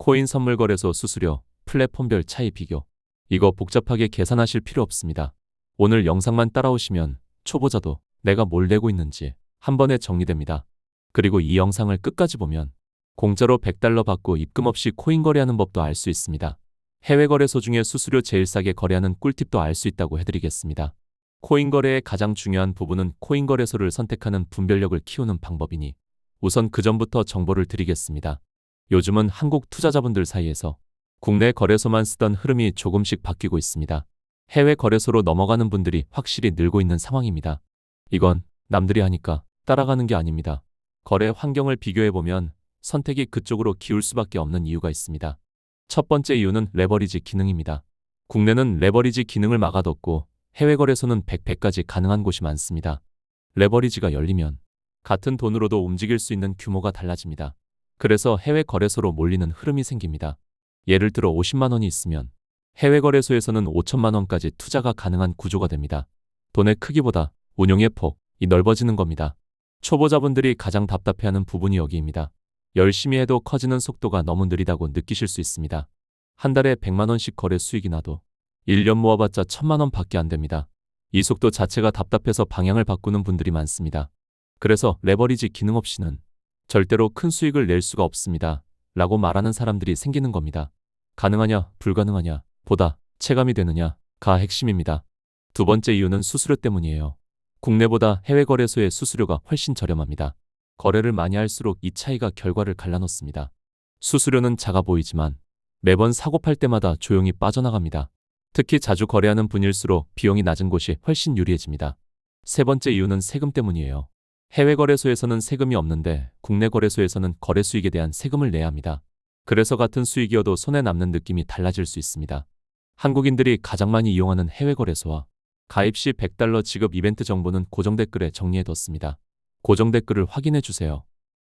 코인 선물 거래소 수수료, 플랫폼별 차이 비교. 이거 복잡하게 계산하실 필요 없습니다. 오늘 영상만 따라오시면 초보자도 내가 뭘 내고 있는지 한 번에 정리됩니다. 그리고 이 영상을 끝까지 보면 공짜로 100달러 받고 입금 없이 코인 거래하는 법도 알 수 있습니다. 해외 거래소 중에 수수료 제일 싸게 거래하는 꿀팁도 알 수 있다고 해드리겠습니다. 코인 거래의 가장 중요한 부분은 코인 거래소를 선택하는 분별력을 키우는 방법이니 우선 그 전부터 정보를 드리겠습니다. 요즘은 한국 투자자분들 사이에서 국내 거래소만 쓰던 흐름이 조금씩 바뀌고 있습니다. 해외 거래소로 넘어가는 분들이 확실히 늘고 있는 상황입니다. 이건 남들이 하니까 따라가는 게 아닙니다. 거래 환경을 비교해보면 선택이 그쪽으로 기울 수밖에 없는 이유가 있습니다. 첫 번째 이유는 레버리지 기능입니다. 국내는 레버리지 기능을 막아뒀고 해외 거래소는 100배까지 가능한 곳이 많습니다. 레버리지가 열리면 같은 돈으로도 움직일 수 있는 규모가 달라집니다. 그래서 해외 거래소로 몰리는 흐름이 생깁니다. 예를 들어 50만 원이 있으면 해외 거래소에서는 5천만 원까지 투자가 가능한 구조가 됩니다. 돈의 크기보다 운용의 폭이 넓어지는 겁니다. 초보자분들이 가장 답답해하는 부분이 여기입니다. 열심히 해도 커지는 속도가 너무 느리다고 느끼실 수 있습니다. 한 달에 100만 원씩 거래 수익이 나도 1년 모아봤자 1000만 원 밖에 안 됩니다. 이 속도 자체가 답답해서 방향을 바꾸는 분들이 많습니다. 그래서 레버리지 기능 없이는 절대로 큰 수익을 낼 수가 없습니다. 라고 말하는 사람들이 생기는 겁니다. 가능하냐, 불가능하냐, 보다 체감이 되느냐 가 핵심입니다. 두 번째 이유는 수수료 때문이에요. 국내보다 해외 거래소의 수수료가 훨씬 저렴합니다. 거래를 많이 할수록 이 차이가 결과를 갈라놓습니다. 수수료는 작아 보이지만 매번 사고 팔 때마다 조용히 빠져나갑니다. 특히 자주 거래하는 분일수록 비용이 낮은 곳이 훨씬 유리해집니다. 세 번째 이유는 세금 때문이에요. 해외 거래소에서는 세금이 없는데 국내 거래소에서는 거래 수익에 대한 세금을 내야 합니다. 그래서 같은 수익이어도 손에 남는 느낌이 달라질 수 있습니다. 한국인들이 가장 많이 이용하는 해외 거래소와 가입 시 100달러 지급 이벤트 정보는 고정 댓글에 정리해 뒀습니다. 고정 댓글을 확인해 주세요.